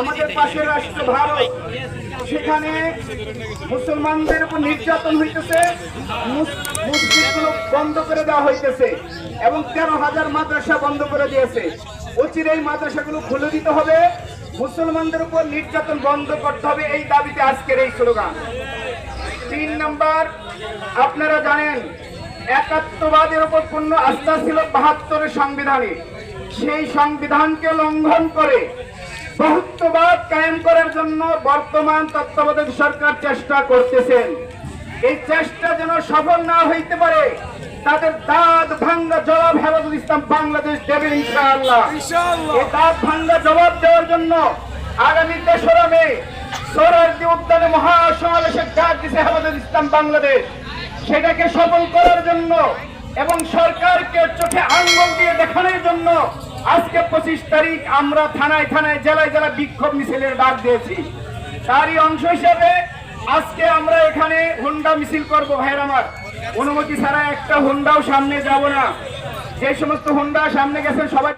আমাদের পাশের রাষ্ট্র ভারত। সেখানে মুসলমানদের উপর নির্যাতন হইতেছে মসজিদগুলো বন্ধ করে দেওয়া হইতেছে এবং তেরো হাজার মাদ্রাসা বন্ধ করে দিয়েছে। অচির এই মাদ্রাসাগুলো খুলে দিতে হবে। মুসলমানদের উপর নির্যাতন বন্ধ করতে হবে এই দাবিতে আজকের এই স্লোগান। তিন নম্বর, আপনারা জানেন, একাত্মবাদের উপর পূর্ণ আস্থা ছিল বাহাত্তরের সংবিধানে। সেই সংবিধানকে লঙ্ঘন করে বহুত্ববাদ কায়েম করার জন্য বর্তমান তত্ত্বাবধায়ক সরকার চেষ্টা করতেছেন। এই চেষ্টা যেন সফল না হইতে পারে তাদের দাঁত ভাঙ্গা জবাব হেফাজত ইসলাম বাংলাদেশ দেবে ইনশাআল্লাহ। এই দাঁত ভাঙ্গা জবাব দেওয়ার জন্য আগামী তেসরা মে সরারদি উদ্যানে মহাসমাবেশের ডাক দিছে হেফাজত ইসলাম বাংলাদেশ। সেটাকে সফল করার জন্য এবং সরকারকে চোখে আঙ্গুল দিয়ে দেখানোর জন্য আজকে পঁচিশ তারিখ আমরা থানায় থানায় জেলায় জেলায় বিক্ষোভ মিছিলের ডাক দিয়েছি। তারই অংশ হিসেবে আজকে আমরা এখানে হুন্ডা মিছিল করব ভাইয়ের আমার। অনুমতি ছাড়া একটা হুন্ডাও সামনে যাব না। যে সমস্ত হুন্ডা সামনে গেছেন সবাই